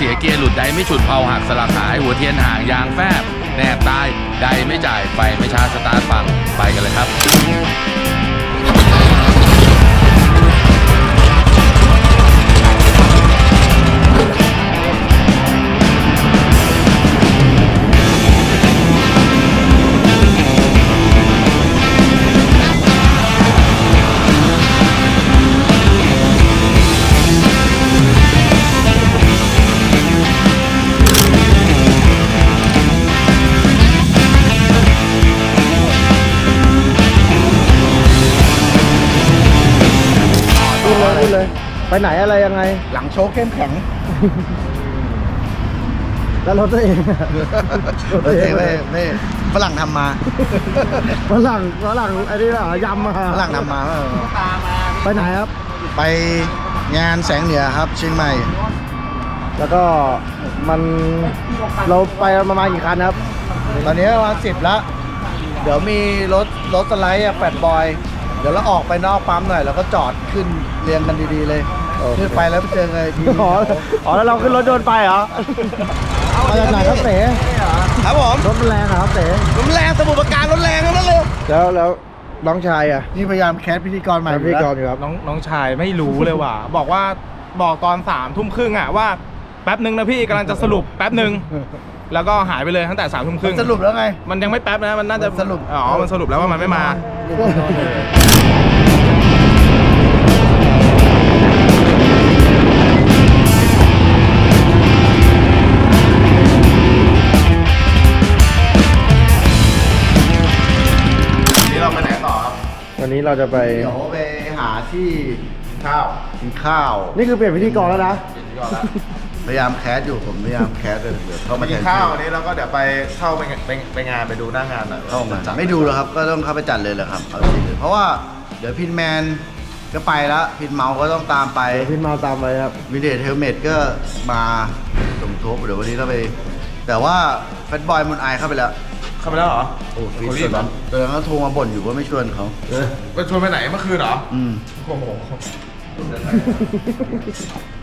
เสียเกียร์หลุดไดไม่ฉุดเผาหักสลักหายหัวเทียนห่างยางแฟบแนบตายไดไม่จ่ายไฟไม่ชาร์จสตาร์ทฟังไปกันเลยครับ ไปไหนอะไรยังไง หลังโชว์เข้มแข็งแล้วรถตัวเองอะ เออไม่ไม่ฝรั่งทำมาฝรั่งฝรั่งไอ้นี่เหรอยำมาฝรั่งทำมาเออไปไหนครับ ไปงานแสงเหนือครับเชียงใหม่ แล้วก็มันเราไปประมาณกี่คันครับ ตอนนี้ประมาณสิบละ เดี๋ยวมีรถรถสไลด์อะแปดบอย เดี๋ยวเราออกไปนอกปั๊มหน่อย แล้วก็จอดขึ้นเรียงกันดีๆเลยโอเค ขึ้นไปแล้วไปเจอไงทีอ๋ออ๋อแล้วเราขึ้นรถยนต์ไปเหรอมาจากไหนครับเต๋ครับผมรถมันแรงเหรอครับเต๋รถแรงสมุทรปราการรถแรงทั้งนั้นเลยแล้วแล้วน้องชายอะนี่พยายามแคสพิธีกรใหม่พี่กรอยู่ครับน้องน้องชายไม่รู้เลยว่ะ บอกว่าบอกตอนสามทุ่มครึ่งอะว่าแป๊บหนึ่งนะพี่กำลังจะสรุปแป๊บหนึ่งแล้วก็หายไปเลยตั้งแต่สามทุ่มครึ่งสรุปแล้วไง มันยังไม่แป๊บนะมันน่าจะสรุป อ๋อมันสรุปแล้วว่ามันไม่มา นนี้เราจะไป เดี๋ยวไปหาที่ข้าวกินข้าวนี่คือเปลี่ยนพิธีกรแล้วนะพยายามแคสอยู่ผมพยายามแคสเลยเดี๋ยวเข้ามากิแทนนข้าวที่วันนี้เราก็เดี๋ยวไปเข้าไปงไปไปงานไปดูหน้างานหน่อยเข้ามาไม่ดูแล้วครับก็ต้องเข้าไปจัดเลยแหละครับเอาจริงๆเพราะว่าเดี๋ยวพินแมนก็ไปแล้วพินเมาก็ต้องตามไปพี่มาตามไปครับ วินเดทเฮลเมตก็มาสมทบเดี๋ยววันนี้เราไป แต่ว่าแฟตบอยมุนไอเข้าไปแล้ว เข้าไปแล้วเหรอโอ้เขารีบเหรอเออเขาโทรมาบ่นอยู่ว่าไม่ชวนเขาไปชวนไปไหนเมื่อคืนเหรอ อืมโอ้โห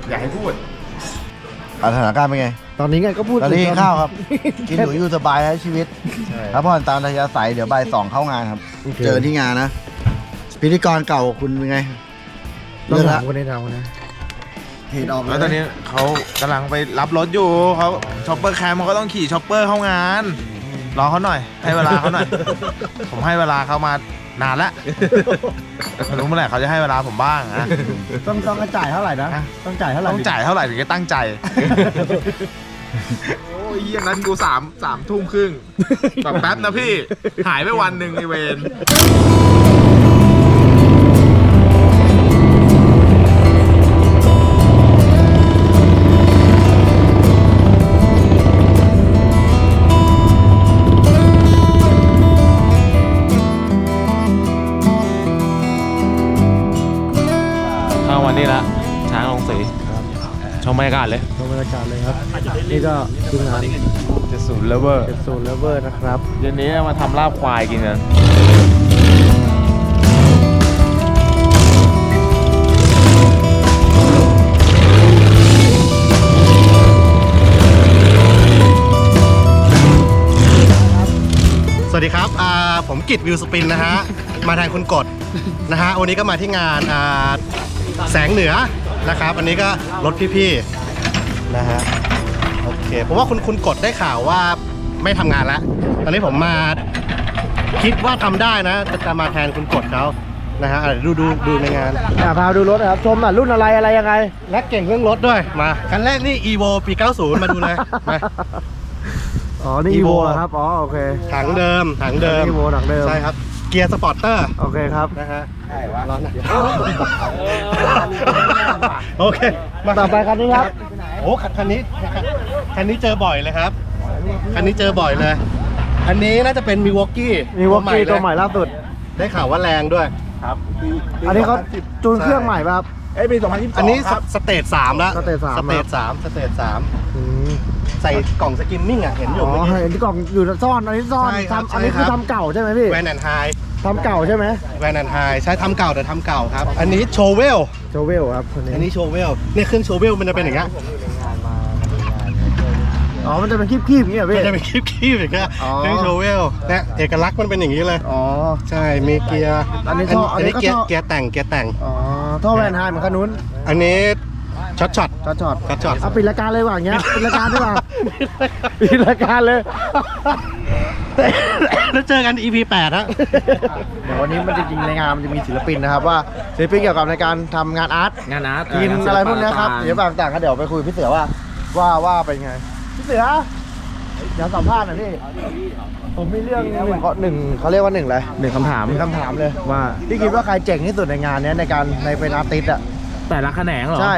อยากให้พูดสถานการณ์เป็นไง ตอนนี้ไงก็พูดตอนนี้ถึงข้าวครับ กินหนูอยู่สบายใช้ชีวิตครับผ่อนตามระยะสายเดี๋ยวบ่ายสองเข้างานครับ เจอที่งานนะ พิธีกรเก่าคุณเป็นไงต้องเรื่องถาละมคนนี้ถามคนนี้เหตุออกแล้วตอนนี้เขากำลังไปรับรถอยู่เขาช็อปเปอร์แคมเขาก็ต้องขี่ช็อปเปอร์เข้างาน รอเขาหน่อย ให้เวลาเขาหน่อย ผมให้เวลาเขามานานแล้วไม่รู้เมื่อไหร่เขาจะให้เวลาผมบ้างนะ ต้องต้องจ่ายเท่าไหร่นะฮะต้องจ่ายเท่าไหร่ต้องจ่ายเท่าไหร่ถึงจะตั้งใจ โอ้ยเหี้ยนั้นกูสามสามทุ่มครึ่งแบบแป๊บนะพี่ หายไปวันหนึ่งไอเวน รรยากาศเลยชมบรรยากาศเลยครับ นี่ก็ทีมงานจะสูนเลเวอร์เป็นโซนเลเวอร์นะครับเย็นนี้มาทำลาบควายกินกันสวัสดีครับอ่าผมกิตวิวสปินนะฮะ มาแทนคุณกดนะฮะ วันนี้ก็มาที่งานอ่าแสงเหนือนะครับ อันนี้ก็รถพี่ๆ นะฮะโอเคผมว่าคุณคุณกดได้ข่าวว่าไม่ทำงานแล้ว ตอนนี้ผมมาคิดว่าทำได้นะจะจะมาแทนคุณกดเขานะฮะอะดูดูดูในงาน อ่าพาดูรถนะครับชมหน่อยรุ่นอะไรอะไรยังไง และเก่งเรื่องรถด้วยมาคันแรกนี่ evo ปี 90 มาดูเลยมา อ๋อ นี่ Evo Evo เหรอครับ อ๋อ โอเค ถังเดิมถังเดิม Evo ถังเดิม ใช่ครับ เกียร์สปอร์เตอร์ โอเคครับ นะฮะร้อนนะ โอเค มาต่อไปคันนี้ครับโอ้คันคันนี้คันนี้เจอบ่อยเลยครับ คันนี้เจอบ่อยเลย อันนี้น่าจะเป็นมิวอกกี้มีวอกกี้ตัวใหม่ล่าสุด ได้ข่าวว่าแรงด้วยอันนี้เขาจูนเครื่องใหม่ป่ะครับ เอ้ยปี2022อันนี้สสเตจสามแล้วสเตจสาม สเตจสามสเตจสามอืมใส่กล่องสกิมมิ่งอะเห็นออ๋ยู่อเมื่อกี้ เห็นที่กล่องอยู่ซ่อนอันนี้ซ่อนใช่ครับทำอันนี้ใช่คือครับทำเก่าใช่ไหมพี่แวนแอนไฮทำเก่าใช่ไหมแวนแอนไฮใช้ทำเก่าแต่ทำเก่าครับ อันนี้โชเวลโจเวลครับคนนี้อันนี้โชเวลเนี่ยเครื่องโชเวลมันจะเป็นอย่างเงี้ย อ๋อ มันจะเป็นคีบๆอย่างเงี้ยเหรอมัพี่นจะเป็นคลิปคีบอีกอะอ๋อ เครื่องโชเวลเนี่ยเอกลักษณ์มันเป็นอย่างนี้เลย อ๋อ ใช่มีเกียร์อันนี้ท่ออันนี้ก็เกียร์ท่อ เกียร์แต่งเกียร์แต่ง อ๋อท่อแวนไฮเหมือนคันนู้นอันนี้ช็อตช็อตช็อตช็อตช็อตช็อตเอาปิดรายการเลยว่ะอย่างเงี้ยปิดรายการดีกว่าปิดรายการเลย แล้วเจอกัน EP 8ฮะ เดี๋ยววันนี้มันจริงๆในงานมันจะมีศิลปินนะครับว่าศิลปินเกี่ยวกับในการทำงานอาร์ตงานอาร์ตกินอะไรพวกเนี้ยครับเดี๋ยวต่างๆก็เดี๋ยวไปคุยพี่เสือว่าว่าว่าเป็นไงพี่ เสือเดี๋ยวสัมภาษณ์หน่อยพี่ ผมมีเรื่องหนึ่งเขาหนึ่งเขาเรียกว่าหนึ่งอะไรหนึ่งคำถามมีคำถามเลยว่าพี่คิดว่าใครเจ๋งที่สุดในงานเนี้ยในการในเป็นอาร์ติสต์อะแต่ละแขนงเหรอใช่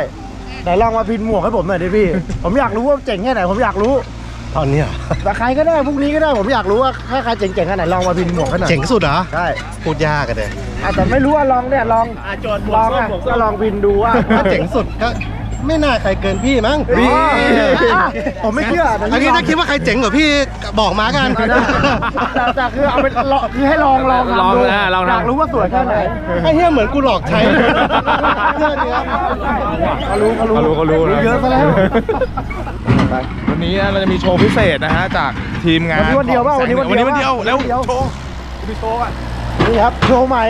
ไหนลองมาพินหมวกให้ผมหน่อยดิพี่ ผมอยากรู้ว่าเจ๋งแค่ไหนผมอยากรู้ตอนเนี้ยแต่ใครก็ได้พรุ่งนี้ก็ได้ผมอยากรู้ว่าถ้าใครเจ๋งๆแค่ไหนลองมาพินหมวกให้หน่อยเจ๋งสุดเหรอใช่พูดยากกันเลยอาจจะไม่รู้ว่าลองเนี่ยลองลองอะก็ลองพินดูว่าถ้าเจ๋งสุดก็ ไม่น่าใครเกินพี่มั้งอ๋ออะผมไม่เชื่อแต่อันนี้ลงถ้าคิดว่าใครเจ๋งกว่าพี่บอกมากันแต่แต่คือเอาไปลองคือให้ลองลองทำลองดูอะลองทำอยากรู้ว่าสวยแค่ไหนไอ้เหี้ยเหมือนกูหลอกใช้เพื่อนเนี่ยเขารู้เขารู้เขารู้เขารู้นะเยอะซะแล้ววันนี้เราจะมีโชว์พิเศษนะฮะจากทีมงานวันนี้วันเดียวเปล่าของวันนี้วันเดียววันนี้วันเดียวแล้ววันเดียวโชว์มีโชว์อะนี่ครับโชว์ใหม่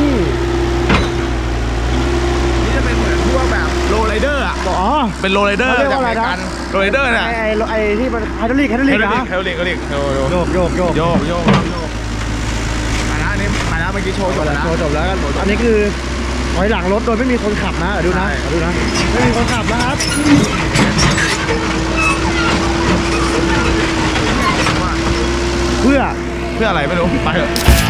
ที่ นี่จะเป็นเหมือนพวกแบบโรลไรเด อร์อะอ๋อ เป็นโรลไรเดอร์เขาเรียกจากว่าออะไรนะเมริกันโรลไรเดอร์ไอ้น่ะไอ้ไอ้ที่มันไฮดรอลิกไฮดรอลิกเฮลินะกเฮลิกเฮลิกโยโยโยกโยกโยกโยกโยกโยกมาแล้วอันนี้มาแล้วเมื่อกี้โชว์จบแล้วนะ โชว์จบแล้วกันอันนี้คือถอยหลังรถโดยไม่มีคนขับนะดูนะใช่ดูนะไม่มีคนขับนะครับเพื่อเพื่ออะไรไม่รู้ไปเถอะ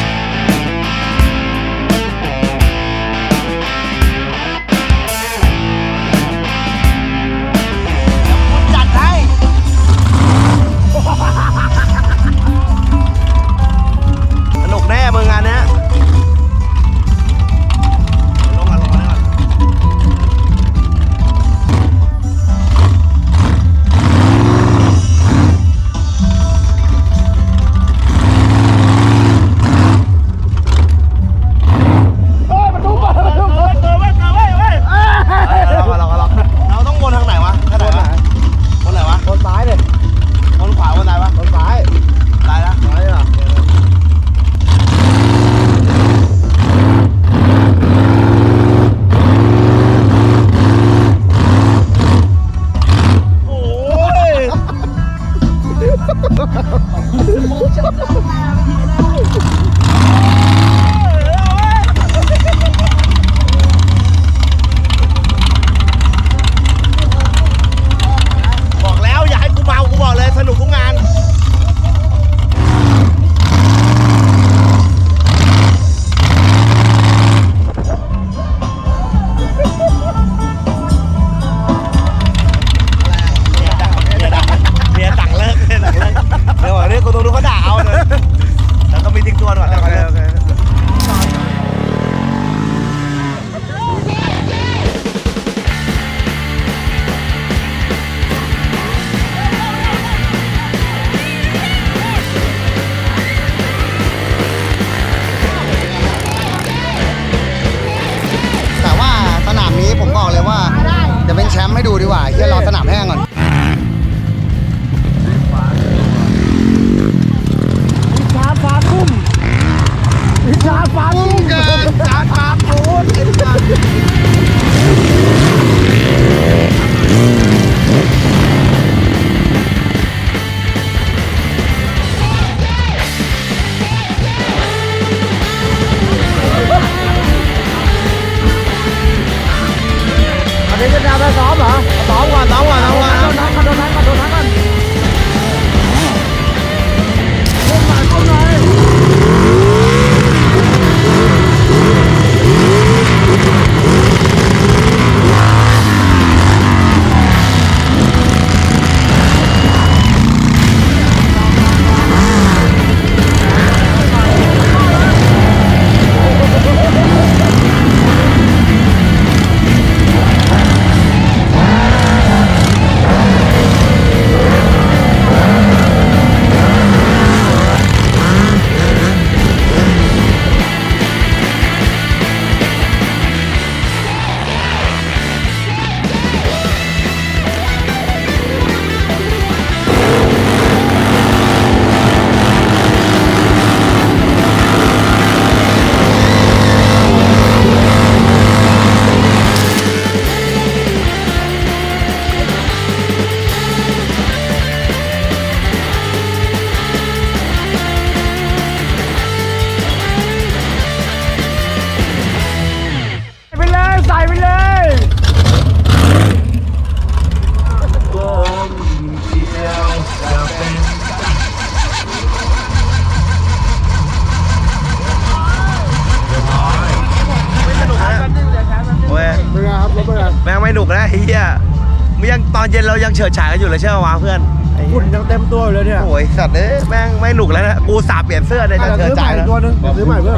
อนเย็นเรายังเฉิดฉายกันอยู่เลยใช่ไหมวะเพื่อนไอ้เหี้ฝุ่ยนยังเต็มตัวอยู่เลยเนี่ยโอ้ยสัตว์เอ้ยแม่งไม่หนุกแล้วนะกูสาบเปลี่ยนเสื้อเลยอะจะเดี๋ยวเฉิซื้ดอใหฉาม่ยแล้วตัวหนึงเดี๋ยวซื้อใหม่เพื่อน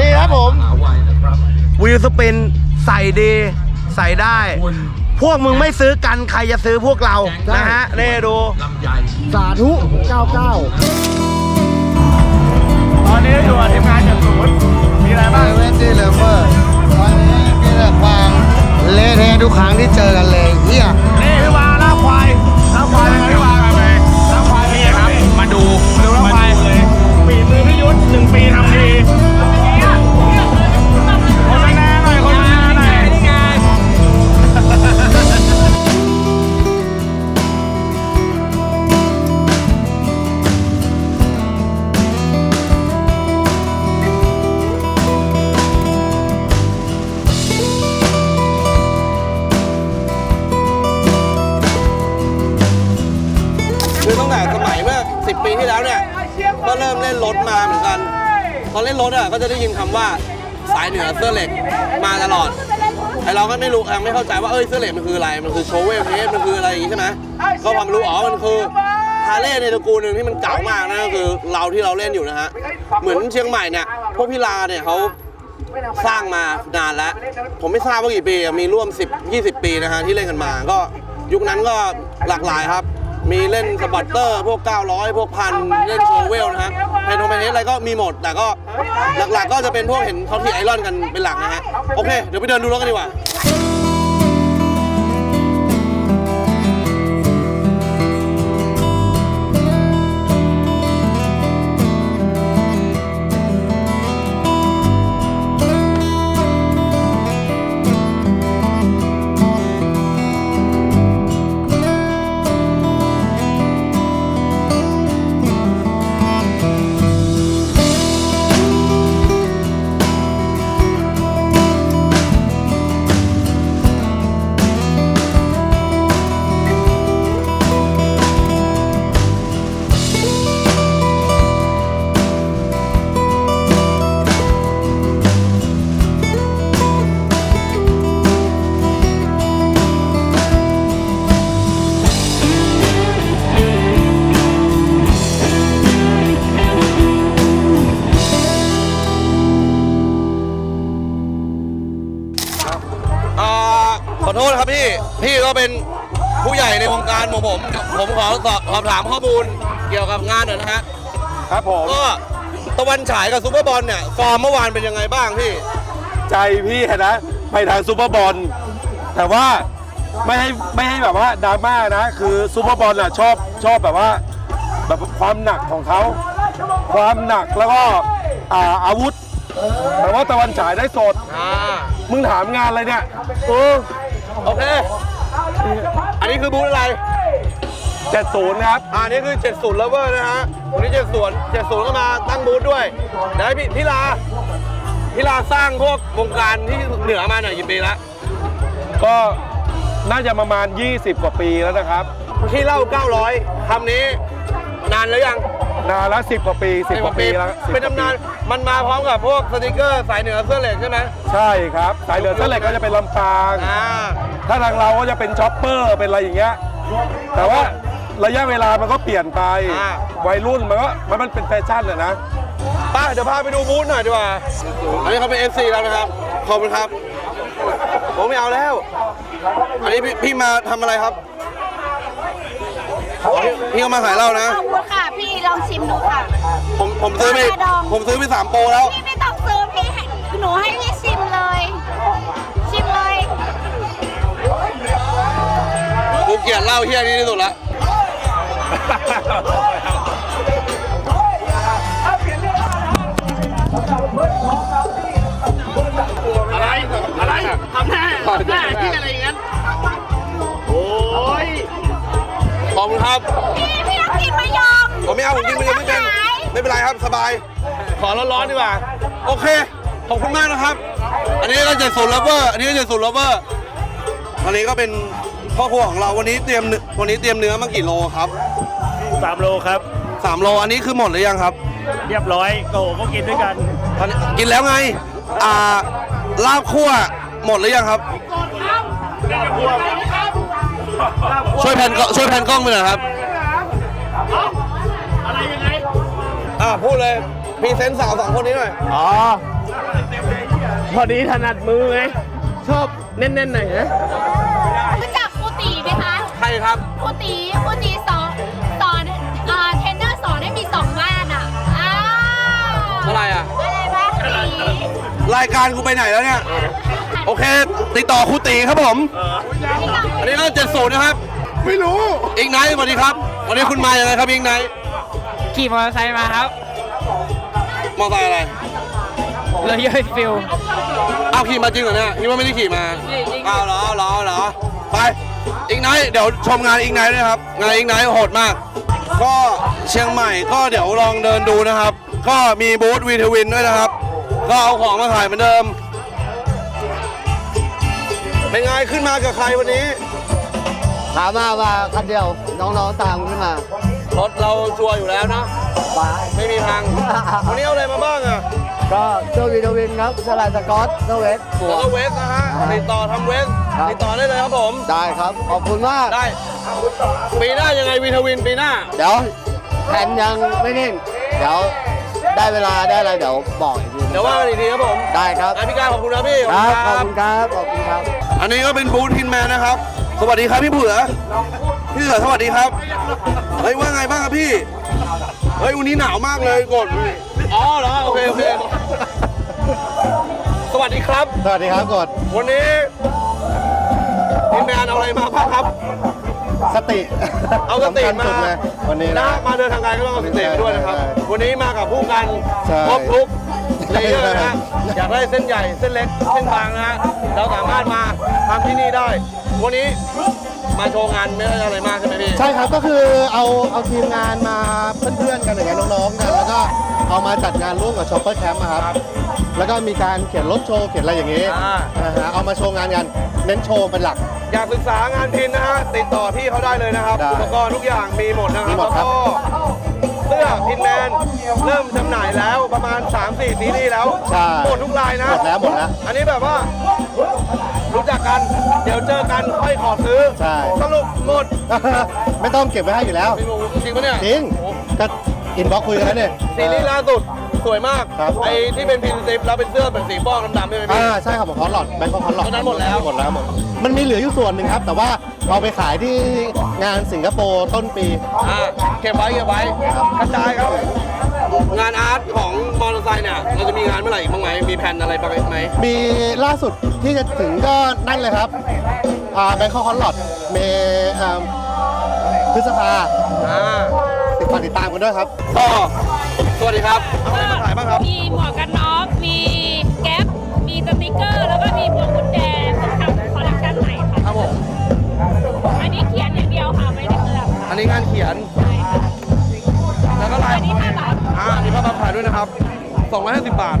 นี่ครับผมวิวสปินใส่ดีใส่ได้ พวกมึงไม่ซื้อกันใครจะซื้อพวกเรานะฮะนี่ดูสาธุ 99 ตอนนี้อยู่กับทีมงานจากศูนย์มีอะไรบ้างเวนตี้เลเวอร์วันนี้มีแต่ความเละเทะทุกครั้งที่เจอกันเลยเฮียนี่ ควายเป็นไงพี่วาไปล่าควายนี่ครับ มาดู มาดูล่าควายเลยปีมือพิยุทธ์หนึ่งปีทำดี เล่นรถมาเหมือนกัน ตอนเล่นรถอะก็จะได้ยินคำว่าสายเหนือเสื้อเหล็กมาตลอดไอเราก็ไม่รู้ยังไม่เข้าใจว่าเอ้ยเสื้อเหล็กมันคืออะไร มันคือโชว์เวลเทสมันคืออะไรอย่างงี้ใช่ไหมก็พอมรู้อ๋อมันคือฮาเลย์ในตระกูลหนึ่งที่มันเก่ามากนั่นก็คือเราที่เราเล่นอยู่นะฮะเหมือนเชียงใหม่เนี่ยพวกพี่ลาเนี่ยเขาสร้างมานานแล้ว ผมไม่ทราบว่ากี่ปีมีร่วม 10 20 ปีนะฮะที่เล่นกันมา ก็ยุคนั้นก็หลากหลายครับ มีเล่นสปอร์ตเตอร์ พวก 900 พวกพันเล่นโชว์เวลนะฮะไฮโทเมเนสอะไรก็มีหมด แต่ก็หลักๆก็จะเป็นพวกเห็นเขาที่ไอรอนกันเป็นหลักนะฮะ โอเค เดี๋ยวไปเดินดูรถกันดีกว่า ข้อมูลเกี่ยวกับงานหน่อยนะฮะครับผมก็ตะวันฉายกับซูเปอร์บอลเนี่ยฟอร์มเมื่อวานเป็นยังไงบ้างพี่ใจพี่นะไปทางซูเปอร์บอลแต่ว่าไม่ให้ไม่ให้แบบว่าดราม่านะ คือซูเปอร์บอลอะชอบชอบแบบว่าแบบความหนักของเขาความหนักแล้วก็อ่าอาวุธ แต่ว่าตะวันฉายได้สด อ่ามึงถามงานอะไรเนี่ยเออโอเค อันนี้คือบูธอะไร เจ็ดศูนย์ครับอ่านี่คือ 70 Lover นะฮะวันนี้ 70 70 ก็มาตั้งบูธด้วยเดี๋ยวให้พี่พี่ลาพี่ลาสร้างพวกวงการที่เหนือมาหน่อยกี่ปีแล้วก็น่าจะประมาณ 20 กว่าปีแล้วนะครับที่เล่า 900คำนี้ นานแล้วยังนานละ10กว่าปี10กว่าปีแล้ว10เป็นตำนานมันมาพร้อมกับพวกสติกเกอร์สายเหนือเสื้อเหล็กใช่ไหมใช่ครับสายเหลือเส้นเหล็กก็จะเป็นลำปาง อ่า ถ้าทางเราก็จะเป็นช็อปเปอร์เป็นอะไรอย่างเงี้ยแต่ว่า ระยะเวลามันก็เปลี่ยนไป อ่า วัยรุ่นมันก็มันมันเป็นแฟชั่นอะนะ ไป้าเดี๋ยวพาไปดูบูธหน่อยดีกว่า อันนี้เขาเป็น FC แล้วนะครับ ขอบคุณครับ ผมไม่เอาแล้ว อันนี้พี่พี่มาทำอะไรครับอ๋อพี่พี่ก็มาขายเหล้านะ ขอบคุณค่ะ พี่ลองชิมดูค่ะ ผมผมซื้อไปกาแฟดอง ผมซื้อไปสามโปรแล้ว พี่ไม่ต้องซื้อพี่ให้หนูให้พี่ชิมเลย ชิมเลย กูเกลียดเหล้าเฮี้ยนี้ที่สุดละ อะไร อะไรทำแน่ทำแน่ที่อะไรอย่างนั้น โอ้ย ขอบคุณครับ พี่พี่ต้องกินมะยมผมไม่เอาผมกินไมันยังไม่เป็น ไม่เป็นไรครับสบาย ขอร้อนๆดีกว่า โอเค ขอบคุณมากนะครับ อันนี้ก็จ็ดศูนย์ลเวอร์ อันนี้ก็จ็ดศูนย์ลเวอร์ อันนี้ก็เป็นพ่อครัวของเราวันนี้เตรียมวันนี้เตรียมเนื้อมากี่โลครับ สามโลครับสามโลอันนี้คือหมดหรือยังครับ เรียบร้อยโกก็กินด้วยกันอันนี้กินแล้วไง อ่าลาบคั่วหมดหรือยังครับยช่วยแผ่นกล้องช่วยแผ่นกล้องไปหน่อยครับ อะไรยังไง อ่าพูดเลยพรีเซนต์สาวสองคนนี้หน่อย อ๋อ พอดีถนัดมือไง ชอบแน่นๆหน่อยนะรู้จักครูตีไหมคะ ใครครับครูตีครูตีสอน มีสองบ้านอะอ้าวอะไรอะ อะไรบ้างครูตีรายการกูไปไหนแล้วเนี่ย โอเค ติดต่อครูตีครับผม อันนี้ก็เจ็ดศูนย์นะครับ ไม่รู้อีกไนท์สวัสดีครับ วันนี้คุณมายังไงครับอีกไนท์ขี่มอเตอร์ไซค์มาครับมอเตอร์ไซค์อะไร เลยย่อยฟิลเอาขี่มาจริงเหรอเนี่ยคิดว่าไม่ได้ขี่มาอ้าวเหรอเหรอเหรอไปอีกไนท์เดี๋ยวชมงานอีกไนท์ด้วยครับ งานอีกไนท์โหดมาก ก็เชียงใหม่ก็เดี๋ยวลองเดินดูนะครับ ก็มีบูธวีทวินด้วยนะครับ ก็เอาของมาขายเหมือนเดิม เป็นไงขึ้นมากับใครวันนี้ถามมาว่าคันเดียว น้องๆตามขึ้นมารถเราชัวร์อยู่แล้วนะไม่มีพัง วันนี้เอาอะไรมาบ้างอะก็เสื้อวีดวินครับสลายสกอตเสื้อเวสหมแล้ววก็กเวสนะฮะติดต่อทำเวส ครับ ติดต่อได้เลยครับผม ได้ครับ ขอบคุณมาก ได้ ปีหน้ายังไงวีทวินปีหน้า เดี๋ยวแผนยังไม่นิ่ง เดี๋ยวได้เวลาได้อะไรเดี๋ยวบอกอีกทีเดี๋ยวว่ากันอีกทีครับผมได้ครับอะพี่การขอบคุณนะพี่ครับขอบขคุณครับขอบคุณครับ อันนี้ก็เป็นบูธทินแมนนะครับ สวัสดีครับพี่เผือพี่เผือสวัสดีครับ เฮ้ยว่าไงบ้างครับพี่ เฮ้ยวันนี้หนาวมากเลยกดอ๋อเหรอโอเคโอเค สวัสดีครับ สวัสดีครับกดวันนี้ ทินแมนเอาอะไรมาบ้างครับ สติเอาสติสำคัญมาสุดเลยวันนี้นะ นะมาเดินทางไกลก็ต้องเอาสติมาด้วยนะครับ ใช่วันนี้มากับผู้กันใช่ครบทุกเลเยอร์นะใช่ฮะอยากได้เส้นใหญ่เส้นเล็กเส้นบางนะฮะเราสามารถมาทำที่นี่ได้ วันนี้มาโชว์งานไม่ได้อะไรมากใช่ไหมพี่ใช่ครับก็คือเอาเอาทีมงานมาเพื่อนๆกันอย่างเงี้ยน้องๆกันแล้วก็เอามาจัดงานร่วมกับช็อปเปอร์แคมป์ครับ แล้วก็มีการเขียนรถโชว์เขียนอะไรอย่างงี้อ่านะฮะเอามาโชว์งานกันเน้นโชว์เป็นหลัก อยากศึกษางานพินนะฮะติดต่อพี่เขาได้เลยนะครับได้อุปกรณ์ทุกอย่างมีหมดนะคมีรับหมดครับแล้วก็เสื้อพินแมนเริ่มจำหน่ายแล้วประมาณ 3-4ซีรีส์แล้วใช่หมดทุกลายนะหมดแล้วหมดแล้วอันนี้แบบว่า รู้จักกัน เดี๋ยวเจอกันค่อยขอซื้อใช่ สรุปหมดไม่ต้องเก็บไว้ให้อยู่แล้ว พี่หมูจริงปะเนี่ยจริงก็อินบ็อกคุยกันแล้วเนี่ยซีรีส์ล่าสุด สวยมาก ครับ ไอ้ที่เป็นพินซิปแล้วเป็นเสื้อเป็นสีฟอกดำๆใช่ไหมพี่ อ่าใช่ครับผมฮอตหลอดแบงค์ฮอตหลอดตอนนั้นหมดแล้ว หมดแล้วหมดมันมีเหลืออยู่ส่วนหนึ่งครับ แต่ว่าเอาไปขายที่งานสิงคโปร์ต้นปี อ่าเก็บไว้เก็บไว้ครับกระจายครับ งานอาร์ตของมอเตอร์ไซค์เนี่ยเราจะมีงานเมื่อไหร่อีกบ้างไหมมีแผนอะไรบ้างไหมมีล่าสุดที่จะถึงก็นั่นเลยครับอ่าแบงค์ฮอตหลอดเมอ่าพฤษภาอ่าติดฝากติดตามกันด้วยครับ ก็ สวัสดีครับเอาอะไรมาขายบ้างครับ มีหมวกกันน็อกมีแก๊ปมีสติกเกอร์ แล้วก็มีพวงกุญแจเพิ่งทำคอลเลคชันใหม่ค่ะครับผมอันนี้เขียนอย่างเดียวค่ะไม่ได้เคลือบอันนี้งานเขียน แล้วก็ลายอันนี้ผ้าบัฟอ่ามีผ้าบัฟขายด้วยนะครับ250บาท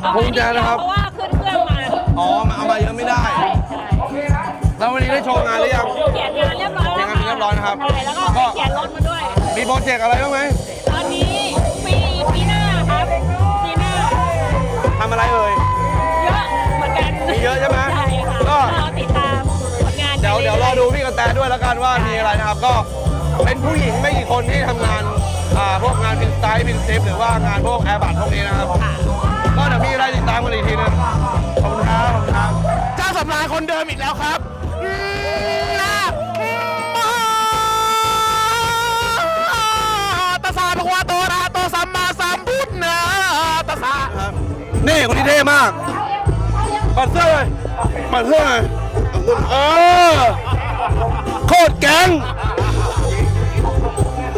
เอาพวงกุญแจนะครับ เพราะว่าขึ้นเครื่องมาอ๋อมาเอามาเยอะไม่ได้แล้ววันนี้ได้โชว์งานหรือยัง เขียนงานเรียบร้อยแล้วเขียนงานเรียบร้อยนะครับ ใช่แล้วก็ไปเขียนรถมาด้วย มีโปรเจกต์อะไรบ้างไหม ทำอะไรเอ่ย เยอะเหมือนกันมีเยอะใช่ไหมใช่ค่ะก็ รอติดตามผลงานเดี๋ยวเดี๋ยวรอดูพี่กันแตด้วยแล้วกันว่ามีอะไรนะครับ ก็เป็นผู้หญิงไม่กี่คนที่ทำงานอ่าพวกงานพินสไตล์พินเซฟหรือว่างานพวกแอร์บัตพวกนี้นะครับก็เดี๋ยวมีอะไรติดตามกันอีกทีนึงขอบคุณครับขอบคุณครับเจ้าสำรานคนเดิมอีกแล้วครับอืมนะตาสาพระวาโตอะระหะโตสัมมาสัมพุทธนะตาสา นี่คนนี้เท่มากปัดเสื้อเลยปัดเสื้อเลยเออโคตรแก๊ง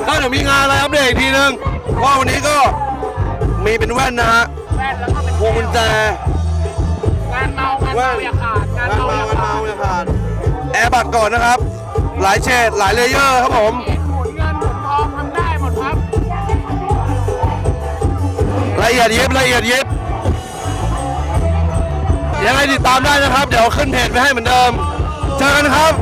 ก็เดี๋ยวมีงานอะไรอัปเดตอีกทีนึงว่าวันนี้ก็มีเป็นแว่นนะฮะพวงกุญแจงานเมางานเมาอย่าขาดงานงานเมาเมาอย่างานขาเมาดอย่าขาดแอร์บัตรก่อนนะครับ หลายเฉดหลายเลเยอร์ครับผมหมุนเงินหมุนทองทำได้หมดครับละเอียดยิบละเอียดยิบ ยังไงติดตามได้นะครับ เดี๋ยวขึ้นเพจไปให้เหมือนเดิม เจอกันครับ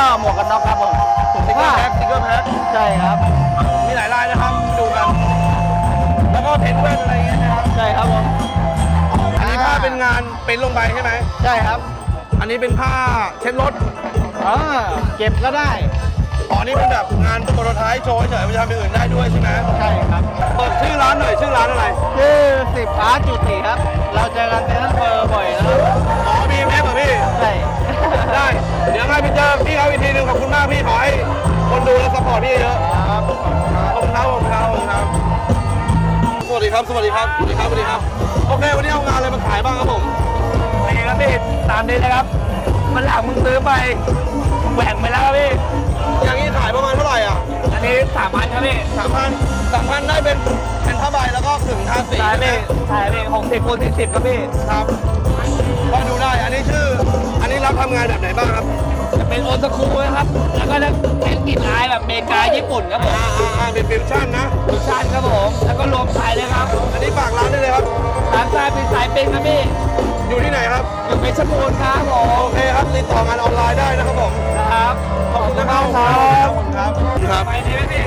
กอร์แล้วก็หมวกกันน็อกครับผมสติ๊กเกอร์แพ็คสติ๊กเกอร์แพ็คใช่ครับ มีหลายลายนะครับดูกัน แล้วก็เพ้นท์แว่นอะไรอย่างเงี้ยนะครับ ใช่ครับผม อันนี้ผ้าเป็นงานเป็นลงไปใช่ไหม ใช่ครับ อันนี้เป็นผ้าเช็ดรถอ่าเก็บก็ได้อ๋อนี่เป็นแบบงานโปรโตไทป์โชว์เฉยๆมันจะทำอย่างอื่นได้ด้วยใช่ไหมใช่ครับบอกชื่อร้านหน่อยชื่อร้านอะไร ชื่อสิบอาร์ตจุติครับ เราเจอกันเซ็นทรัลเวิร์บ่อยนะครับ อ๋อ BMF เหรอพี่ ใช่ ได้ เดี๋ยวให้พี่เจอพี่เขาอีกทีหนึงขอบคุณมากพี่ขอให้คนดูและสปอร์ตพี่เยอะครับขอบคุณครับขอบคุณครับขอบคุณครับ สวัสดีครับ สวัสดีครับ สวัสดีครับ สวัสดีครับ โอเค วันนี้เอางานอะไรมาขายบ้างครับผมนี่ครับพี่ตามนี้นะครับ มันหลังมึงซื้อไปแหว่งไปแล้วครับพี่ อย่างนี้ขายประมาณเท่าไหร่อะอันนี้สามพันครับพี่สามพันสามพันได้เป็นเป็นผ้าใบแล้วก็ขึงทาสีขายพี่ขายพี่หกสิบคูณสี่สิบครับพี่ ครับก็ดูได้ อันนี้ชื่อ อันนี้รับทำงานแบบไหนบ้างครับจะเป็นโอซากุนะครับ แล้วก็จะเป็นกลิ่นอายแบบอเมริกาญี่ปุ่นครับผมอ่าอ่าอ่าเป็นฟิวชั่นนะฟิวชั่นครับผม แล้วก็รวมขายเลยครับ อันนี้ฝากร้านได้เลยครับ ร้านทรายเป็นสายเป็นครับพี่อยู่ที่ไหนครับอยู่เพชรบูรณ์ครับผม โอเคครับติดต่องานออนไลน์ได้นะครับผม ครับ ขอบคุณนะครับครับ ครับครับไปดีไหมพี่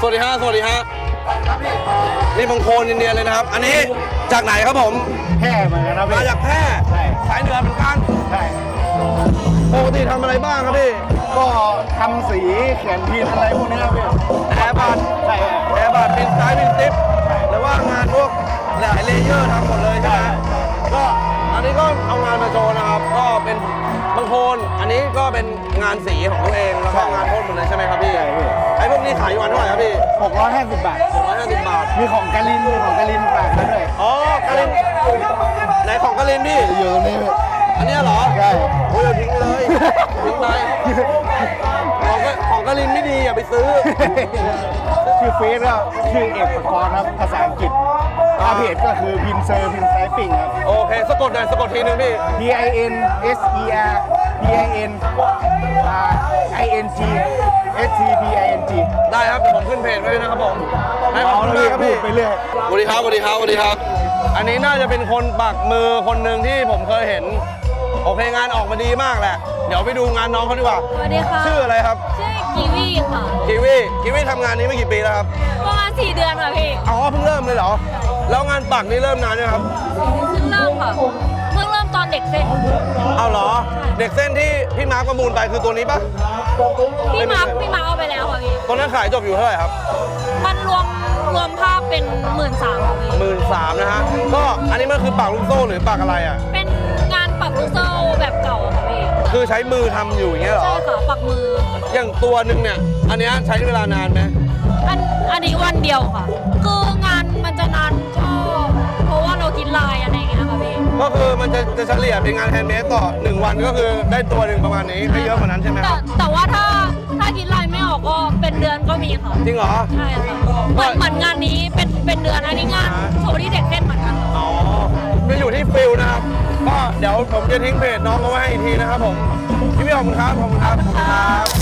สวัสดีฮะสวัสดีฮะ นี่บางโคนอินเดียเลยนะครับ อันนี้จากไหนครับผมแค่เหมือนกันนะมาพี่จากแพร่ใช่ สายเหนือเหมือนกันใช่ ปกติทำอะไรบ้างครับพี่ก็ทำสีเขียนพินอะไรพวกนี้นะพี่แอร์บัตใช่ครับ แอร์บัตเป็นสายเป็นซิปหรือว่างานพวกหลายเลเยอร์ทำหมดเลยใช่ไหมก็อันนี้ก็เอางานมาโชว์นะครับ ก็เป็น บางโคนอันนี้ก็เป็นงานสีของตัวเอง แล้วก็งานพ่นหมดเลยใช่ไหมครับพี่ใช่พี่ ไอ้พวกนี้ขายอยู่วันเท่าไหร่ครับพี่650 บาท 650บาท มีของกาลิน มีของกาลินฝากมาด้วยอ๋อกาลินไหนของกาลินพี่ อยู่ตรงนี้พี่ อันเนี้ยเหรอใช่ โอ้ยเดี๋ยวทิ้งเลยทิ้งไปของก็ของกาลินไม่ดีอย่าไปซื้อ ชื่อเฟซก็ชื่อเอกปกรณ์ครับ ภาษาอังกฤษ ถ้าเพจก็คือพินเซอร์พินไซปิ่งครับ โอเค สะกดหน่อยสะกดทีนึงพี่ P I N S E R P I N R I N G S T P I N G ได้ครับเดี๋ยวผมขึ้นเพจไว้นะครับผมให้ขอบคุณมากครับพี่ ไปเรื่อยสวัสดีครับสวัสดีครับสวัสดีครับ อันนี้น่าจะเป็นคนปักมือคนหนึ่งที่ผมเคยเห็น โอเคงานออกมาดีมากแหละ เดี๋ยวไปดูงานน้องเขาดีกว่า สวัสดีค่ะ ชื่ออะไรครับ ชื่อกีวีค่ะกิวีกิวีทำงานนี้ไม่กี่ปีแล้วครับ ประมาณสี่เดือนค่ะพี่ อ๋อเพิ่งเริ่มเลยเหรอ แล้วงานปักนี่เริ่มนานยังครับ เพิ่งเริ่มค่ะเพิ่งเริ่มตอนเด็กเส้นเอาเหรอ เด็กเส้นที่พี่มาร์คประมูลไปคือตัวนี้ปะพี่มาร์คพี่มาร์คเอาไปแล้วค่ะพี่ตัวนั้นขายจบอยู่เท่าไหร่ครับมันรวมรวมภาพเป็นหมื่นสามค่ะพี่หมื่นสามนะฮะ ก็อันนี้มันคือปักลูกโซ่หรือปักอะไรอะ เป็นงานปักลูกโซ่แบบเก่าอะค่ะพี่คือใช้มือทำอยู่อย่างเงี้ยเหรใช่อค่ะปักมือ อย่างตัวหนึ่งเนี่ย อันเนี้ยใช้เวลานานไหมอันอันนี้วันเดียวค่ะ คืองานมันจะนาน ลายอะไรอย่างเงี้ยค่ะพี่ก็คือมันจะจะเฉลี่ยเป็นงานแฮนด์เมดต่อหนึ่งวันก็คือได้ตัวหนึ่งประมาณนี้ไม่เยอะกว่านั้นใช่ไหมคแต่รับแต่ว่าถ้าถ้าคิดลายไม่ออกก็เป็นเดือนก็มีค่ะจริงเหรอ ใช่ค่ะเหมือนเหมือนงานนี้เป็นเป็นเดือนอันนี้งานโชว์ที่เด็กเส้นเหมือนกันอ๋อจะอยู่ที่ฟิลนะครับ ก็เดี๋ยวผมจะทิ้งเพจน้องเอาไว้ให้อีกทีนะครับผม พี่พี่ขอบคุณครับขอบคุณครับขอบคุณครับ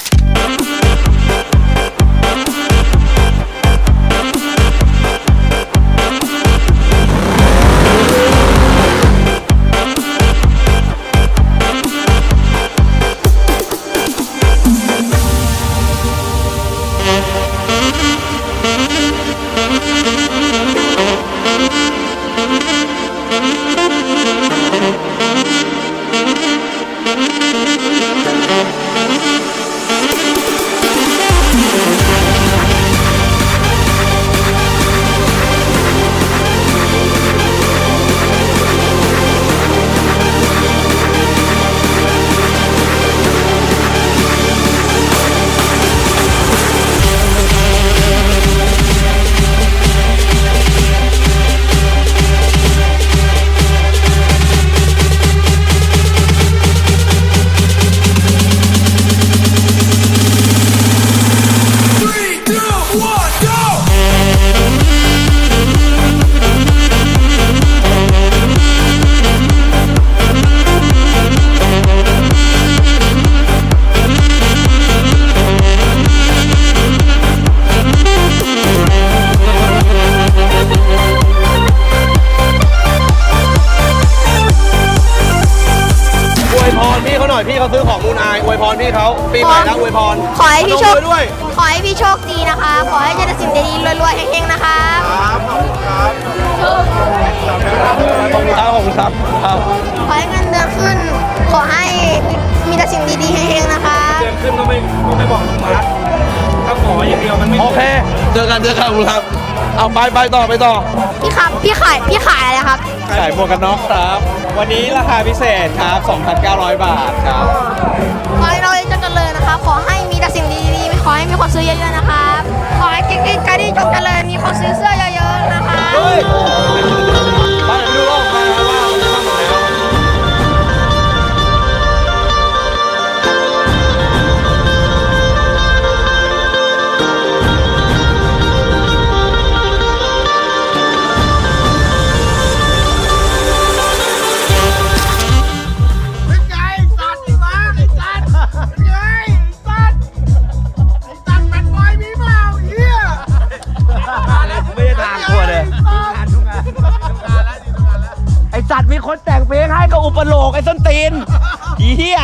ให้พี่โชคพนมมือด้วยขอให้พี่โชคดีนะคะ ขอให้เจอแต่สิ่งดีๆรวยๆเฮงๆนะคะขอบคุณครับขอบคุณครับครับขอให้เงินเดือนขึ้น ขอให้มีแต่สิ่งดีๆเฮงๆนะคะเดินขึ้นก็ไม่ก็ไม่บอกลุงมาร์คถ้าขออย่างเดียวมันไม่โอเค เจอกันเจอกันขอบคุณครับ เอาไปไปต่อไปต่อพี่ครับ พี่ขาย พี่ขายอะไรครับ ขายหมวกกันน็อกครับ วันนี้ราคาพิเศษครับ 2,900 บาทครับ ขอ ให้เราเจริญเลยนะคะ ขอให้มีแต่สิ่งดีๆไม่ขอให้มีคนซื้อเยอะๆนะคะขอให้กิ๊กๆการที่จบเจริญมีคนซื้อเสื้อเยอะๆนะคะ มีคนแต่งเพลงให้ก็อุปโลกไอ้ส้นตีนเฮีย